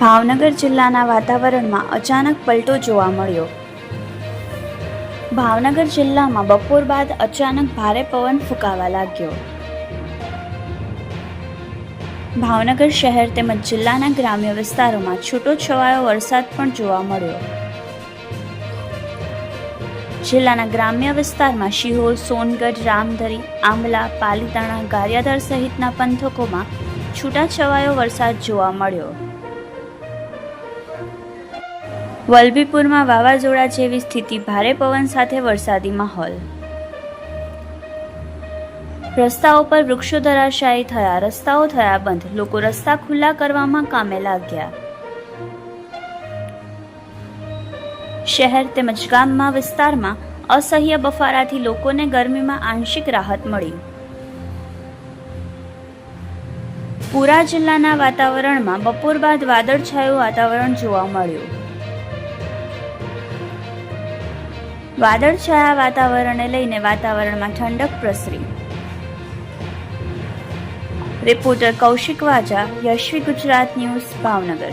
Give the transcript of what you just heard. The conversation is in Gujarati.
ભાવનગર જિલ્લાના વાતાવરણમાં અચાનક પલટો જોવા મળ્યો. ભાવનગર જિલ્લામાં બપોર બાદ અચાનક ભારે પવન ફૂંકાવા લાગ્યો. ભાવનગર શહેર તેમજ જિલ્લાના ગ્રામ્ય વિસ્તારોમાં છૂટો છવાયો વરસાદ પણ જોવા મળ્યો. જિલ્લાના ગ્રામ્ય વિસ્તારમાં શિહોર સોનગઢ, રામધરી, આંબલા, પાલીતાણા, ગારિયાધર સહિતના પંથકોમાં છૂટાછવાયો વરસાદ જોવા મળ્યો. વલભીપુરમાં વાવાઝોડા જેવી સ્થિતિ ભારે પવન સાથે વરસાદી માહોલ. રસ્તાઓ પર વૃક્ષો ધરાશાયી થયા, રસ્તાઓ થયા બંધ, લોકો રસ્તા ખુલ્લા કરવામાં કામે લાગ્યા. શહેર તેમજ ગામમાં વિસ્તારમાં અસહ્ય બફારાથી લોકોને ગરમીમાં આંશિક રાહત મળી. પુરા જિલ્લાના વાતાવરણમાં બપોર બાદ વાદળછાયું વાતાવરણ જોવા મળ્યું. વાદળછાયા વાતાવરણને લઈને વાતાવરણમાં ઠંડક પ્રસરી. Reporter Kaushik Vaja Yashvi Gujarat news Bhavnagar.